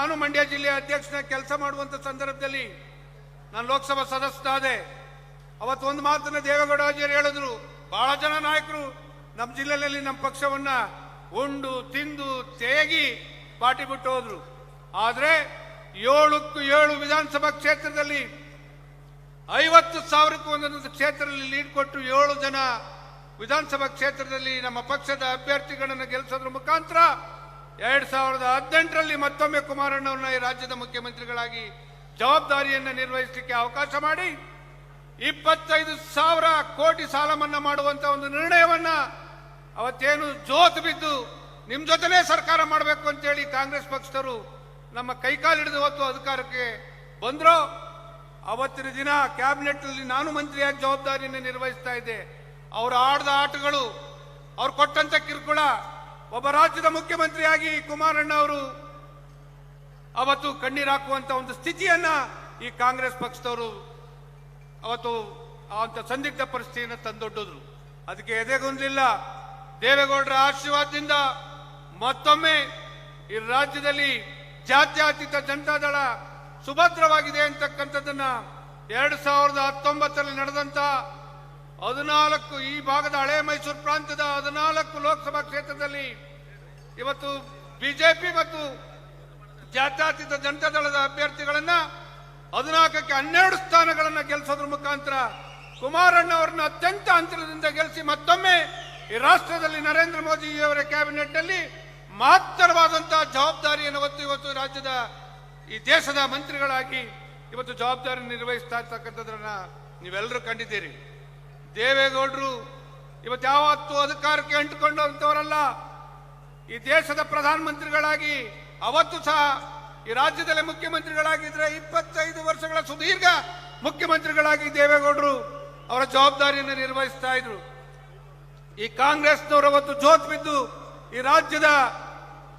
ನಾನು ಮಂಡ್ಯ ಜಿಲ್ಲೆಯ ಅಧ್ಯಕ್ಷನ ಕೆಲಸ ಮಾಡುವಂತ ಸಂದರ್ಭದಲ್ಲಿ ನಾನು ಲೋಕಸಭಾ ಸದಸ್ಯನಾದೆ. ಅವತ್ತು ಒಂದು ಮಾತನ್ನ ದೇವೇಗೌಡ ಅಜ್ಜಿಯರು ಹೇಳಿದ್ರು. ಬಹಳ ಜನ ನಾಯಕರು ನಮ್ಮ ಜಿಲ್ಲೆಯಲ್ಲಿ ನಮ್ಮ ಪಕ್ಷವನ್ನ ಉಂಡು, ತಿಂದು, ತೇಗಿ ಪಾಟಿ ಬಿಟ್ಟು ಹೋದ್ರು. ಆದರೆ ಏಳಕ್ಕೂ ಏಳು ವಿಧಾನಸಭಾ ಕ್ಷೇತ್ರದಲ್ಲಿ ಐವತ್ತು ಸಾವಿರಕ್ಕೂ ಒಂದೊಂದು ಕ್ಷೇತ್ರದಲ್ಲಿ ಲೀಡ್ ಕೊಟ್ಟು ಏಳು ಜನ ವಿಧಾನಸಭಾ ಕ್ಷೇತ್ರದಲ್ಲಿ ನಮ್ಮ ಪಕ್ಷದ ಅಭ್ಯರ್ಥಿಗಳನ್ನು ಗೆಲ್ಲಿಸೋದ್ರ ಮುಖಾಂತರ ಎರಡ್ ಸಾವಿರದ ಹದಿನೆಂಟರಲ್ಲಿ ಮತ್ತೊಮ್ಮೆ ಕುಮಾರಣ್ಣವ್ರನ್ನ ಈ ರಾಜ್ಯದ ಮುಖ್ಯಮಂತ್ರಿಗಳಾಗಿ ಜವಾಬ್ದಾರಿಯನ್ನು ನಿರ್ವಹಿಸಲಿಕ್ಕೆ ಅವಕಾಶ ಮಾಡಿ ಇಪ್ಪತ್ತೈದು ಸಾವಿರ ಕೋಟಿ ಸಾಲ ಮನ್ನಾ ಮಾಡುವಂತ ಒಂದು ನಿರ್ಣಯವನ್ನ ಅವತ್ತೇನು ಜೋತು ಬಿದ್ದು ನಿಮ್ ಜೊತೆನೇ ಸರ್ಕಾರ ಮಾಡಬೇಕು ಅಂತೇಳಿ ಕಾಂಗ್ರೆಸ್ ಪಕ್ಷದವರು ನಮ್ಮ ಕೈಕಾಲಿಡಿದು ಹೊತ್ತು ಅಧಿಕಾರಕ್ಕೆ ಬಂದ್ರು, ಅವತ್ತಿನ ದಿನ ಕ್ಯಾಬಿನೆಟ್ ಅಲ್ಲಿ ನಾನು ಮಂತ್ರಿಯಾಗಿ ಜವಾಬ್ದಾರಿಯನ್ನು ನಿರ್ವಹಿಸ್ತಾ ಇದ್ದೆ. ಅವರು ಆಡಿದ ಆಟಗಳು, ಅವ್ರು ಕೊಟ್ಟಂತ ಕಿರುಕುಳ ಒಬ್ಬ ರಾಜ್ಯದ ಮುಖ್ಯಮಂತ್ರಿಯಾಗಿ ಕುಮಾರಣ್ಣ ಅವರು ಅವತ್ತು ಕಣ್ಣೀರು ಹಾಕುವಂತ ಒಂದು ಸ್ಥಿತಿಯನ್ನ ಈ ಕಾಂಗ್ರೆಸ್ ಪಕ್ಷದವರು ಅವತ್ತು ಅಂತ ಸಂದಿಗ್ಧ ಪರಿಸ್ಥಿತಿಯನ್ನು ತಂದೊಡ್ಡಿದ್ರು. ಅದಕ್ಕೆ ಎದೆಗೊಂದಿಲ್ಲ. ದೇವೇಗೌಡರ ಆಶೀರ್ವಾದದಿಂದ ಮತ್ತೊಮ್ಮೆ ಈ ರಾಜ್ಯದಲ್ಲಿ ಜಾತ್ಯಾತೀತ ಜನತಾದಳ ಸುಭದ್ರವಾಗಿದೆ ಅಂತಕ್ಕಂಥದ್ದನ್ನ ಎರಡು ಸಾವಿರದ ಹತ್ತೊಂಬತ್ತರಲ್ಲಿ ನಡೆದಂತ ಹದಿನಾಲ್ಕು ಈ ಭಾಗದ ಹಳೆ ಮೈಸೂರು ಪ್ರಾಂತ್ಯದ ಹದಿನಾಲ್ಕು ಲೋಕಸಭಾ ಕ್ಷೇತ್ರದಲ್ಲಿ ಇವತ್ತು ಬಿಜೆಪಿ ಮತ್ತು ಜಾತ್ಯಾತೀತ ಜನತಾ ದಳದ ಅಭ್ಯರ್ಥಿಗಳನ್ನ ಹದಿನಾಲ್ಕಕ್ಕೆ ಹನ್ನೆರಡು ಸ್ಥಾನಗಳನ್ನ ಗೆಲ್ಸೋದ್ರ ಮುಖಾಂತರ ಕುಮಾರಣ್ಣ ಅವರನ್ನ ಅತ್ಯಂತ ಅಂತರದಿಂದ ಗೆಲ್ಲಿಸಿ ಮತ್ತೊಮ್ಮೆ ಈ ರಾಷ್ಟ್ರದಲ್ಲಿ ನರೇಂದ್ರ ಮೋದಿ ಅವರ ಕ್ಯಾಬಿನೆಟ್ ಅಲ್ಲಿ ಮಹತ್ತರವಾದಂತಹ ಜವಾಬ್ದಾರಿಯನ್ನು ಹೊತ್ತು ಇವತ್ತು ರಾಜ್ಯದ ಈ ದೇಶದ ಮಂತ್ರಿಗಳಾಗಿ ಇವತ್ತು ಜವಾಬ್ದಾರಿ ನಿರ್ವಹಿಸ್ತಾ ಇರ್ತಕ್ಕಂಥದ್ರನ್ನ ನೀವೆಲ್ಲರೂ ಕಂಡಿದ್ದೀರಿ. ದೇವೇಗೌಡರು ಇವತ್ತು ಯಾವತ್ತೂ ಅಧಿಕಾರಕ್ಕೆ ಅಂಟಿಕೊಂಡಂತವರಲ್ಲ. ಈ ದೇಶದ ಪ್ರಧಾನಮಂತ್ರಿಗಳಾಗಿ ಅವತ್ತು ಸಹ ಈ ರಾಜ್ಯದಲ್ಲಿ ಮುಖ್ಯಮಂತ್ರಿಗಳಾಗಿದ್ರೆ ಇಪ್ಪತ್ತೈದು ವರ್ಷಗಳ ಸುದೀರ್ಘ ಮುಖ್ಯಮಂತ್ರಿಗಳಾಗಿ ದೇವೇಗೌಡರು ಅವರ ಜವಾಬ್ದಾರಿಯನ್ನು ನಿರ್ವಹಿಸ್ತಾ ಇದ್ರು. ಈ ಕಾಂಗ್ರೆಸ್ನವರು ಅವತ್ತು ಜೋತ್ ಬಿದ್ದು ಈ ರಾಜ್ಯದ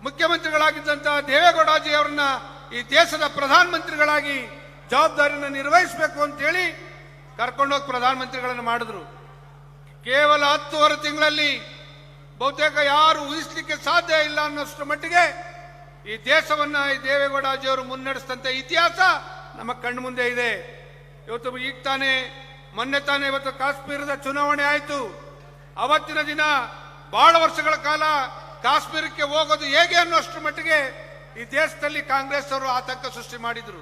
ಮುಖ್ಯಮಂತ್ರಿಗಳಾಗಿದ್ದಂತಹ ದೇವೇಗೌಡಾಜಿ ಅವರನ್ನ ಈ ದೇಶದ ಪ್ರಧಾನಮಂತ್ರಿಗಳಾಗಿ ಜವಾಬ್ದಾರಿಯನ್ನು ನಿರ್ವಹಿಸಬೇಕು ಅಂತೇಳಿ ಕರ್ಕೊಂಡೋಗಿ ಪ್ರಧಾನಮಂತ್ರಿಗಳನ್ನು ಮಾಡಿದ್ರು. ಕೇವಲ ಹತ್ತುವರೆ ತಿಂಗಳಲ್ಲಿ ಬಹುತೇಕ ಯಾರು ಊಹಿಸಲಿಕ್ಕೆ ಸಾಧ್ಯ ಇಲ್ಲ ಅನ್ನೋಷ್ಟು ಮಟ್ಟಿಗೆ ಈ ದೇಶವನ್ನ, ಈ ದೇವೇಗೌಡಾಜಿಯವರು ಮುನ್ನಡೆಸಿದಂತ ಇತಿಹಾಸ ನಮ್ಮ ಕಣ್ಣು ಮುಂದೆ ಇದೆ. ಇವತ್ತು ಈಗ ತಾನೇ, ಮೊನ್ನೆ ತಾನೇ ಇವತ್ತು ಕಾಶ್ಮೀರದ ಚುನಾವಣೆ ಆಯಿತು. ಅವತ್ತಿನ ದಿನ ಬಹಳ ವರ್ಷಗಳ ಕಾಲ ಕಾಶ್ಮೀರಕ್ಕೆ ಹೋಗೋದು ಹೇಗೆ ಅನ್ನೋಷ್ಟು ಮಟ್ಟಿಗೆ ಈ ದೇಶದಲ್ಲಿ ಕಾಂಗ್ರೆಸ್ ಅವರು ಆತಂಕ ಸೃಷ್ಟಿ ಮಾಡಿದ್ರು.